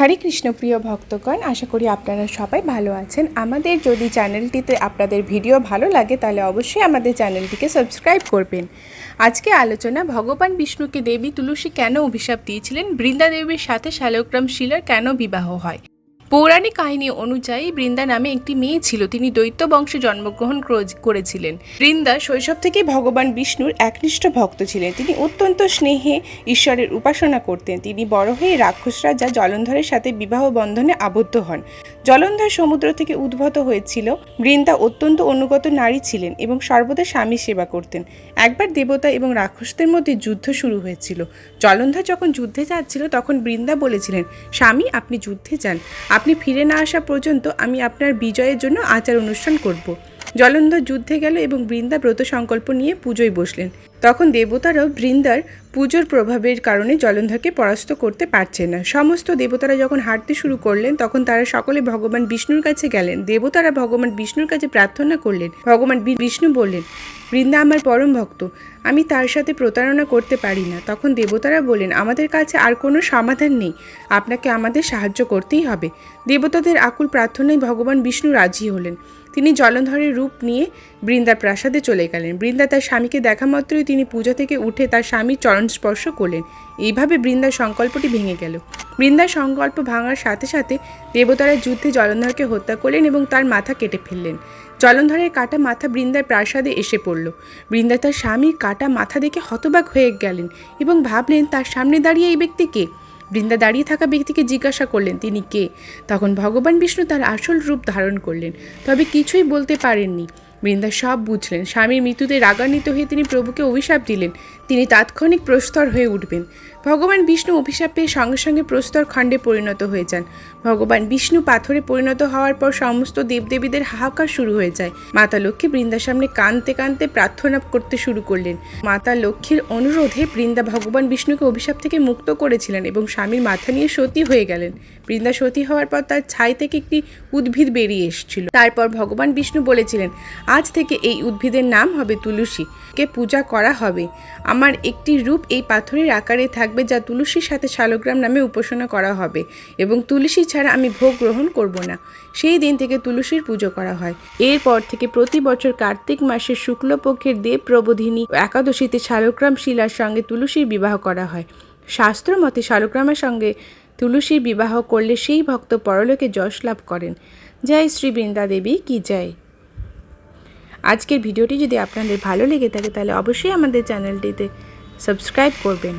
হরে কৃষ্ণ প্রিয় ভক্তগণ, আশা করি আপনারা সবাই ভালো আছেন। আমাদের যদি চ্যানেলটিতে আপনাদের ভিডিও ভালো লাগে, তাহলে অবশ্যই আমাদের চ্যানেলটিকে সাবস্ক্রাইব করবেন। আজকে আলোচনা, ভগবান বিষ্ণুকে দেবী তুলসী কেন অভিশাপ দিয়েছিলেন? বৃন্দাদেবীর সাথে শালগ্রাম শিলার কেন বিবাহ হয়? পৌরাণিক কাহিনী অনুযায়ী বৃন্দা নামে একটি মেয়ে ছিল। তিনি দৈত্য বংশে জন্মগ্রহণ করেছিলেন। বৃন্দা শৈশব থেকেই ভগবান বিষ্ণুর একনিষ্ঠ ভক্ত ছিলেন। তিনি অত্যন্ত স্নেহে ঈশ্বরের উপাসনা করতেন। তিনি বড় হয়ে রাক্ষস রাজা জলন্ধরের সাথে বিবাহ বন্ধনে আবদ্ধ হন। জলন্ধর সমুদ্র থেকে উদ্ভূত হয়েছিল, বৃন্দা অত্যন্ত অনুগত নারী ছিলেন এবং সর্বদা স্বামী সেবা করতেন। একবার দেবতা এবং রাক্ষসদের মধ্যে যুদ্ধ শুরু হয়েছিল। জলন্ধর যখন যুদ্ধে যাচ্ছিল, তখন বৃন্দা বলেছিলেন, স্বামী, আপনি যুদ্ধে যান। আপনি ফিরে না আসা পর্যন্ত আমি আপনার বিজয়ের জন্য আচার অনুষ্ঠান করব। জলন্ধর যুদ্ধে গেল এবং বৃন্দা ব্রত সংকল্প নিয়ে পুজোয় বসলেন। তখন দেবতারাও বৃন্দার পুজোর প্রভাবের কারণে জলন্ধরকে পরাস্ত করতে পারছে না। সমস্ত দেবতারা যখন হাঁটতে শুরু করলেন, তখন তারা সকলে ভগবান বিষ্ণুর কাছে গেলেন। দেবতারা ভগবান বিষ্ণুর কাছে প্রার্থনা করলেন। ভগবান বিষ্ণু বললেন, বৃন্দা আমার পরম ভক্ত, আমি তার সাথে প্রতারণা করতে পারি না। তখন দেবতারা বললেন, আমাদের কাছে আর কোনো সমাধান নেই। আপনাকে আমাদের সাহায্য করতেই হবে। দেবতাদের আকুল প্রার্থনায় ভগবান বিষ্ণু রাজি হলেন। তিনি জলন্ধরের রূপ নিয়ে বৃন্দার প্রাসাদে চলে গেলেন। বৃন্দা তার স্বামীকে দেখা মাত্রই তিনি পূজা থেকে উঠে তার স্বামীর চরণ স্পর্শ করলেন। এইভাবে বৃন্দার সংকল্পটি ভেঙে গেল। বৃন্দার সংকল্প ভাঙার সাথে সাথে দেবতারা যুদ্ধে জলন্ধরকে হত্যা করলেন এবং তার মাথা কেটে ফেললেন। জলন্ধরের কাটা মাথা বৃন্দার প্রাসাদে এসে পড়ল। বৃন্দা তার স্বামীর কাটা মাথা দেখে হতবাক হয়ে গেলেন এবং ভাবলেন, তার সামনে দাঁড়িয়ে এই ব্যক্তি কে? বৃন্দা দাঁড়িয়ে থাকা ব্যক্তিকে জিজ্ঞাসা করলেন, তিনি কে? তখন ভগবান বিষ্ণু তার আসল রূপ ধারণ করলেন। তবে কিছুই বলতে পারেননি। বৃন্দা সব বুঝলেন। স্বামীর মৃত্যুতে রাগান্বিত হয়ে তিনি প্রভুকে অভিশাপ দিলেন। তিনি তাৎক্ষণিক প্রস্তর হয়ে উঠবেন। ভগবান বিষ্ণু অভিশাপ পেয়ে সঙ্গে সঙ্গে প্রস্তর খণ্ডে পরিণত হয়ে যান। ভগবান বিষ্ণু পাথরে পরিণত হওয়ার পর সমস্ত দেবদেবীদের হাহাকার শুরু হয়ে যায়। মাতা লক্ষ্মী বৃন্দার সামনে কাঁদতে কাঁদতে প্রার্থনা করতে শুরু করলেন। মাতা লক্ষ্মীর অনুরোধে বৃন্দা ভগবান বিষ্ণুকে অভিশাপ থেকে মুক্ত করেছিলেন এবং স্বামীর মাথা নিয়ে সতী হয়ে গেলেন। বৃন্দা সতী হওয়ার পর তার ছাই থেকে একটি উদ্ভিদ বেরিয়ে এসেছিল। তারপর ভগবান বিষ্ণু বলেছিলেন আজ থেকে এই উদ্ভিদের নাম হবে তুলসী। কে পূজা করা হবে। আমার একটি রূপ এই পাথরের আকারে থাকবে যা তুলসীর সাথে শালগ্রাম নামে উপাসনা করা হবে এবং তুলসী ছাড়া আমি ভোগ গ্রহণ করব না। সেই দিন থেকে তুলসীর পুজো করা হয়। এরপর থেকে প্রতি বছর কার্তিক মাসের শুক্লপক্ষের দেব প্রবোধিনী একাদশীতে শালগ্রাম শিলার সঙ্গে তুলসীর বিবাহ করা হয়। শাস্ত্র মতে শালগ্রামের সঙ্গে তুলসীর বিবাহ করলে সেই ভক্ত পরলোকে যশ লাভ করেন। জয় শ্রী বৃন্দা দেবী কি জয়। আজকের ভিডিওটি যদি আপনাদের ভালো লেগে থাকে তাহলে অবশ্যই আমাদের চ্যানেলটিতে সাবস্ক্রাইব করবেন।